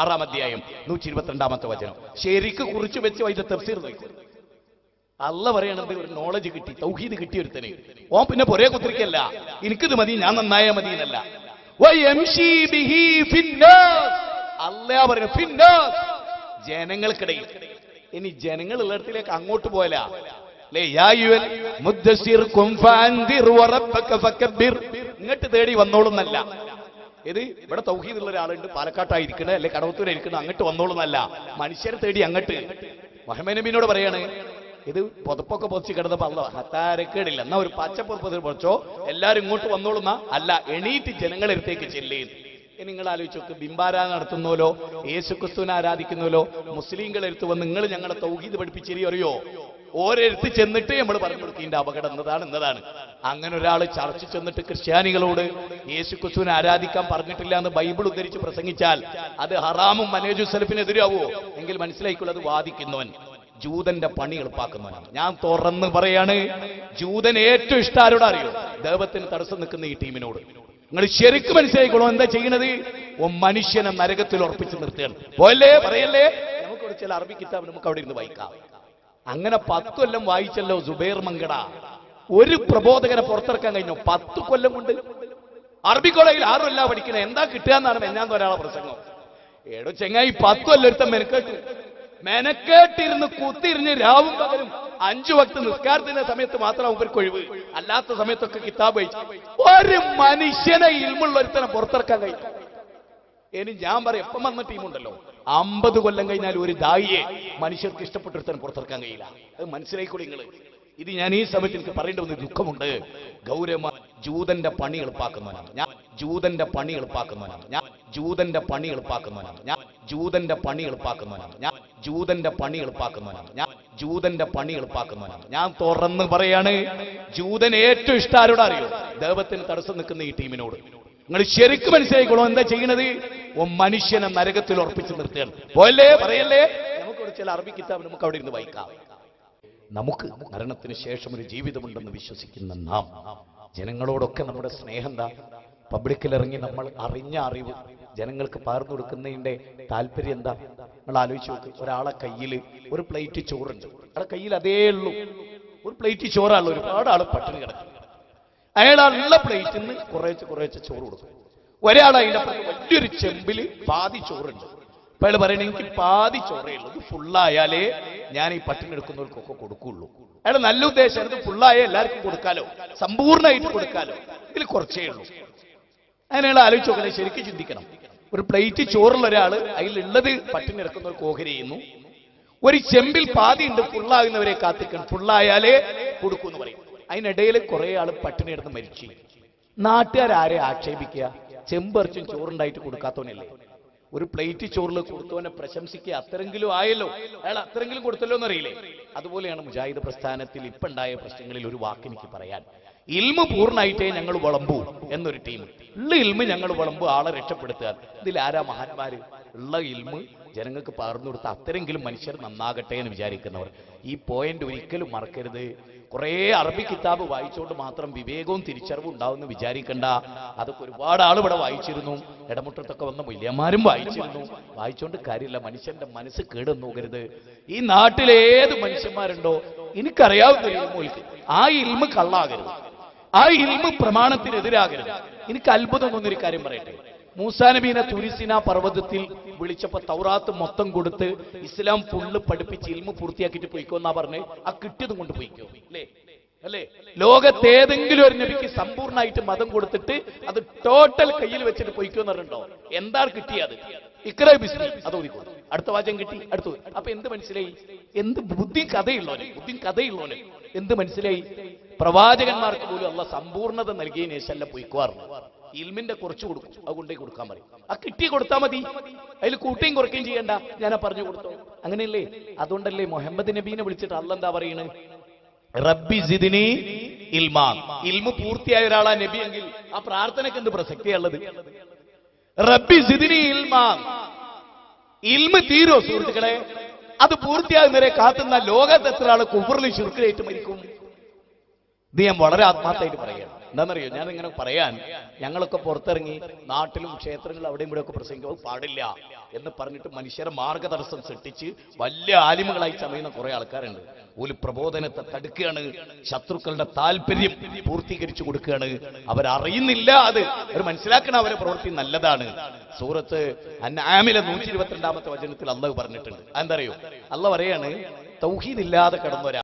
ആറാം അധ്യായം നൂറ്റി ഇരുപത്തിരണ്ടാമത്തെ വചനം. ശരിക്ക് കുറിച്ച് വെച്ച് അതിന്റെ തഫ്സീർ നോക്കും. അല്ല പറയണത് ഒരു നോളജ് കിട്ടി തൗഹീദ് കിട്ടിയ ഒരുത്തന്. ഓ പിന്നെ പൊരേ കുത്തിരിക്കല്ല. എനിക്കിത് മതി ഞാൻ നന്നായ മതി എന്നല്ല. ജനങ്ങൾക്കിടയിൽ. ഇനി ജനങ്ങൾ ഉള്ളിടത്തിലേക്ക് അങ്ങോട്ട് പോയല. ലേ യാ യുവൽ മുദ്ദസ്സിർ കും ഫഅൻദിർ ഫകബ്ബിർ ഇങ്ങോട്ട് തേടി വന്നോളുന്നല്ല ഇത് ഇവിടെ തൗഹീദുള്ള ഒരാളുണ്ട് പാലക്കാട്ടായിരിക്കണേ അല്ലെ കടവത്തൂരായിരിക്കണേ അങ്ങോട്ട് വന്നോളുന്നല്ല. മനുഷ്യരെ തേടി അങ്ങോട്ട്. മഹമ്മനബിനോട് നബീനോട് പറയാണ് ഇത് പുതപ്പൊക്കെ പൊതിച്ച് കിടന്നപ്പോ അല്ല ഹത്താരക്കേടില്ല എന്നാ ഒരു പച്ചപ്പുറപ്പതിൽ പൊതിച്ചോ എല്ലാരും ഇങ്ങോട്ട് വന്നോളുന്ന. അല്ല എണീറ്റ് ജനങ്ങളടുത്തേക്ക് ചെല്ലേൻ ഇനി നിങ്ങൾ ആലോചിച്ച് നോക്ക് ബിംബാരാ നടത്തുന്നോലോ യേശുക്രിസ്തുവിനെ ആരാധിക്കുന്നോലോ മുസ്ലിങ്ങൾ എടുത്തു വന്ന് നിങ്ങൾ ഞങ്ങളെ തൗഹീദ് പഠിപ്പിച്ചേരി അറിയോ? ഓരോരുത്ത് ചെന്നിട്ട് നമ്മൾ പറഞ്ഞു കൊടുക്കേണ്ട അപകടം എന്നതാണ് എന്നതാണ്. അങ്ങനെ ഒരാൾ ചർച്ച ചെന്നിട്ട് ക്രിസ്ത്യാനികളോട് യേശു ക്രിസ്തുവിനെ ആരാധിക്കാൻ പറഞ്ഞിട്ടില്ല എന്ന് ബൈബിൾ ഉദ്ധരിച്ച് പ്രസംഗിച്ചാൽ അത് ഹറാമും മനേജു സലഫിനെതിരാവോ എങ്കിൽ മനസ്സിലായിക്കുള്ളത് വാദിക്കുന്നവൻ ജൂതന്റെ പണി എളുപ്പാക്കുന്നവനാണ്. ഞാൻ തുറന്ന് പറയാണ് ജൂതൻ ഏറ്റവും ഇഷ്ടം ആരോട് അറിയോ? ദൈവത്തിന് തടസ്സം നിൽക്കുന്ന ഈ ടീമിനോട്. നിങ്ങൾ ശരിക്കും മനസ്സിലായിക്കോളൂ എന്താ ചെയ്യണത്? ഓ മനുഷ്യനെ നരകത്തിൽ ഉറപ്പിച്ച് നിർത്തുകയാണ്. പോയല്ലേ? പറയല്ലേ? നമുക്ക് ചില അറബി കിതാബ് നമുക്ക് അവിടെ ഇരുന്ന് വായിക്കാം. അങ്ങനെ പത്ത് കൊല്ലം വായിച്ചല്ലോ സുബൈർ മങ്കട. ഒരു പ്രബോധകനെ പുറത്തിറക്കാൻ കഴിഞ്ഞു. പത്ത് കൊല്ലം കൊണ്ട്. അറബി കോളേജിൽ ആറുമല്ല പഠിക്കണേ. എന്താ കിട്ടുക എന്നാണ് മെന്നാന്ന് ഒരാളെ പ്രസംഗം. ഏടോ ചെങ്ങായി പത്ത് കൊല്ലം ഒരുത്തം മെനക്കേട്ടു. മെനക്കേട്ടിരുന്ന് കുത്തിരിഞ്ഞ് രാവും പകലും അഞ്ചു വക്ത് നിസ്കാരത്തിന്റെ സമയത്ത് മാത്രം അവർക്ക് ഒഴിവ്. അല്ലാത്ത സമയത്തൊക്കെ കിതാബ് വായിച്ചു. ഒരു മനുഷ്യനെ ഇൽമുള്ള ഒരുത്തനെ പുറത്തിറക്കാൻ കഴിഞ്ഞു ഇനി ഞാൻ പറയാം എപ്പം വന്ന ടീമുണ്ടല്ലോ. അമ്പത് കൊല്ലം കഴിഞ്ഞാൽ ഒരു ദായിയെ മനുഷ്യർക്ക് ഇഷ്ടപ്പെട്ടൊരുത്തൻ പുറത്തിറക്കാൻ കഴിയില്ല. അത് മനസ്സിലായിക്കോളി നിങ്ങൾ ഇത് ഞാൻ ഈ സമയത്ത് എനിക്ക് പറയേണ്ട ഒന്ന് ദുഃഖമുണ്ട്. ഗൗരവ ജൂതന്റെ പണി എളുപ്പാക്കുന്നവനാണ്. ഞാൻ ജൂതന്റെ പണി എളുപ്പാക്കുന്നവനാണ്. ഞാൻ ജൂതന്റെ പണി എളുപ്പാക്കുന്നവനാണ്. ഞാൻ ജൂതന്റെ പണി എളുപ്പാക്കുന്നവനാണ്. ഞാൻ ജൂതന്റെ പണി എളുപ്പാക്കുന്നവനാണ്. ഞാൻ ജൂതന്റെ പണി എളുപ്പാക്കുന്നവനാണ്. ഞാൻ തുറന്ന് പറയാണ് ജൂതൻ ഏറ്റവും ഇഷ്ടം അറിയോ? ദൈവത്തിന് തടസ്സം നിൽക്കുന്ന ഈ ടീമിനോട്. നിങ്ങൾ ശരിക്കും മനസ്സിലായിക്കോളൂ എന്താ ചെയ്യണത്? ഓ മനുഷ്യനെ നരകത്തിൽ ഉറപ്പിച്ച് നിർത്തുകയാണ്. പോയല്ലേ? പറയല്ലേ? നമുക്ക് ചില അറബി കിതാബ് നമുക്ക് അവിടെ ഇരുന്ന് വായിക്കാം. നമുക്ക് മരണത്തിന് ശേഷം ഒരു ജീവിതമുണ്ടെന്ന് വിശ്വസിക്കുന്ന നാം ജനങ്ങളോടൊക്കെ നമ്മുടെ സ്നേഹം എന്താ? പബ്ലിക്കിൽ ഇറങ്ങി നമ്മൾ അറിഞ്ഞ അറിവ് ജനങ്ങൾക്ക് പകർന്നു കൊടുക്കുന്നതിന്റെ താല്പര്യം എന്താ? നിങ്ങൾ ആലോചിച്ച് നോക്ക് ഒരാളെ കയ്യിൽ ഒരു പ്ലേറ്റ് ചോറുണ്ട്. അയാളെ കയ്യിൽ അതേ ഉള്ളൂ. ഒരു പ്ലേറ്റ് ചോറാണല്ലോ ഒരുപാട് ആൾ പട്ടിണി കിടക്കും അയാൾ ഉള്ള പ്ലേറ്റിൽ നിന്ന് കുറേശ്ശെ കുറേശ്ശെ ചോറ് കൊടുക്കും ഒരാൾ അതിന്റെ വലിയൊരു ചെമ്പിൽ പാതി ചോറുണ്ട്. അപ്പൊ അയാൾ പറയണ എനിക്ക് പാതി ചോറേ ഉള്ളൂ. ഇത് ഫുള്ളായാലേ ഞാൻ ഈ പട്ടിണെടുക്കുന്നവർക്കൊക്കെ കൊടുക്കുള്ളൂ. അയാൾ നല്ല ഉദ്ദേശം ഇത് ഫുള്ളായ എല്ലാവർക്കും കൊടുക്കാലോ. സമ്പൂർണമായിട്ട് കൊടുക്കാലോ. ഇതിൽ കുറച്ചേ ഉള്ളൂ. അങ്ങനെയുള്ള ആലോചിച്ച് നോക്കണേ ശരിക്കും ചിന്തിക്കണം. ഒരു പ്ലേറ്റ് ചോറുള്ള ഒരാൾ അതിലുള്ളത് പട്ടിണെടുക്കുന്നവർക്ക് ഓഹരി ചെയ്യുന്നു. ഒരു ചെമ്പിൽ പാതി ഉണ്ട് ഫുള്ളാകുന്നവരെ കാത്തിക്കണം ഫുള്ളായാലേ കൊടുക്കൂ എന്ന് പറയും. അതിനിടയിൽ കുറെ ആൾ പട്ടിണി എടുത്ത് മരിച്ചു. നാട്ടുകാരെ ആക്ഷേപിക്കുക. ചെമ്പറിച്ചും ചോറുണ്ടായിട്ട് കൊടുക്കാത്തവനല്ലേ? ഒരു പ്ലേറ്റ് ചോറിൽ കൊടുത്തവനെ പ്രശംസിക്കുക അത്രെങ്കിലും ആയല്ലോ. അയാൾ അത്രെങ്കിലും കൊടുത്തല്ലോ എന്നറിയില്ലേ? അതുപോലെയാണ് മുജാഹിദ് പ്രസ്ഥാനത്തിൽ ഇപ്പൊ ഉണ്ടായ പ്രശ്നങ്ങളിൽ ഒരു വാക്ക് എനിക്ക് പറയാൻ. ഇൽമ പൂർണമായിട്ടേ ഞങ്ങൾ വിളമ്പൂ എന്നൊരു ടീം. ഉള്ള ഇൽമ ഞങ്ങൾ വളമ്പു ആളെ രക്ഷപ്പെടുത്തുക. ഇതിൽ ആരാ മഹാന്മാര്? ഉള്ള ഇൽമ് ജനങ്ങൾക്ക് പകർന്നു കൊടുത്ത അത്തരെങ്കിലും മനുഷ്യർ നന്നാകട്ടെ എന്ന് വിചാരിക്കുന്നവർ. ഈ പോയിന്റ് ഒരിക്കലും മറക്കരുത്. കുറേ അറബി കിതാബ് വായിച്ചുകൊണ്ട് മാത്രം വിവേകവും തിരിച്ചറിവും ഉണ്ടാവുമെന്ന് വിചാരിക്കണ്ട. അതൊക്കെ ഒരുപാട് ആൾ ഇവിടെ വായിച്ചിരുന്നു. ഇടമുട്ടത്തൊക്കെ വന്ന മുല്യന്മാരും വായിച്ചിരുന്നു. വായിച്ചുകൊണ്ട് കാര്യമില്ല. മനുഷ്യന്റെ മനസ്സ് കേടുന്നു നോക്കരുത് ഈ നാട്ടിലേത് മനുഷ്യന്മാരുണ്ടോ? എനിക്കറിയാവുന്ന ഇൽമുൽക്ക് ആ ഇൽമ കള്ളാകരുത്. ആ ഇൽമ പ്രമാണത്തിനെതിരാകരുത്. എനിക്ക് അത്ഭുതം തോന്നിയൊരു കാര്യം പറയട്ടെ. മൂസാ നബീനെ തുരിസിന പർവതത്തിൽ വിളിച്ചപ്പോ തൗറാത്ത് മൊത്തം കൊടുത്ത് ഇസ്ലാം ഫുള്ള് പഠിപ്പിച്ച് ഇൽമ പൂർത്തിയാക്കിയിട്ട് പോയിക്കോ എന്നാ പറഞ്ഞ് ആ കിട്ടിയതും കൊണ്ട് പോയിക്കോ. അല്ലേ? അല്ലേ? ലോകത്ത് ഏതെങ്കിലും ഒരു നബിക്ക് സമ്പൂർണമായിട്ട് മതം കൊടുത്തിട്ട് അത് ടോട്ടൽ കയ്യിൽ വെച്ചിട്ട് പോയിക്കോ എന്ന് പറഞ്ഞിട്ടുണ്ടോ? എന്താണ് കിട്ടിയത്? ഇക്ര ബിസ്മി. അത് ഓതിക്കോ. അടുത്ത വാചകം കിട്ടി. അടുത്തു അപ്പൊ എന്ത് മനസ്സിലായി? എന്ത് ബുദ്ധി കഥയുള്ളവന് ബുദ്ധി കഥയുള്ളവന്. എന്ത് മനസ്സിലായി? പ്രവാചകന്മാർക്ക് പോലും അല്ല സമ്പൂർണത നൽകിയതിനു ശേഷം അല്ല ഇൽമിന്റെ കുറച്ച് കൊടുക്കും. അത് കൊണ്ടേ കൊടുക്കാൻ പറയും. ആ കിട്ടി കൊടുത്താൽ മതി. അതിൽ കൂട്ടിയും കുറയ്ക്കുകയും ചെയ്യണ്ട. ഞാൻ പറഞ്ഞു കൊടുത്തു. അങ്ങനെയല്ലേ? അതുകൊണ്ടല്ലേ മുഹമ്മദ് നബീനെ വിളിച്ചിട്ട് അല്ല എന്താ പറയുന്നത് റബ്ബി ഇൽമാ ഇൽമ പൂർത്തിയായ ഒരാളാ നബി എങ്കിൽ ആ പ്രാർത്ഥനയ്ക്ക് എന്ത് പ്രസക്തിയുള്ളത് റബ്ബി ഇൽമാ ഇൽമ തീരോ സുഹൃത്തുക്കളെ? അത് പൂർത്തിയാകുന്നവരെ കാത്തുന്ന ലോകത്ത് എത്ര ആൾ കുബറിൽ ചുരുക്കിലേറ്റ് മരിക്കും ഇത് ഞാൻ വളരെ ആത്മാർത്ഥമായിട്ട് പറയുകയാണ് എന്താണെന്നറിയോ? ഞാൻ ഇങ്ങനെ പറയാൻ ഞങ്ങളൊക്കെ പുറത്തിറങ്ങി നാട്ടിലും ക്ഷേത്രങ്ങളും അവിടെയും ഇവിടെ ഒക്കെ പ്രസംഗിക്കുമ്പോൾ പാടില്ല എന്ന് പറഞ്ഞിട്ട് മനുഷ്യരെ മാർഗതടസ്സം സൃഷ്ടിച്ച് വലിയ ആലിമകളായി ചമയുന്ന കുറെ ആൾക്കാരുണ്ട്. ഒരു പ്രബോധനത്തെ തടുക്കുകയാണ്. ശത്രുക്കളുടെ താല്പര്യം പൂർത്തീകരിച്ചു കൊടുക്കുകയാണ്. അവരറിയുന്നില്ല അത്. അവർ മനസ്സിലാക്കണം അവരെ പ്രവൃത്തി നല്ലതാണ്. സൂറത്ത് അന്നാമിലെ നൂറ്റി ഇരുപത്തിരണ്ടാമത്തെ വചനത്തിൽ അള്ളാഹ് പറഞ്ഞിട്ടുണ്ട്. എന്താ അറിയോ? അല്ല പറയാണ് തൗഹീദ് ഇല്ലാതെ കിടന്ന ഒരാൾ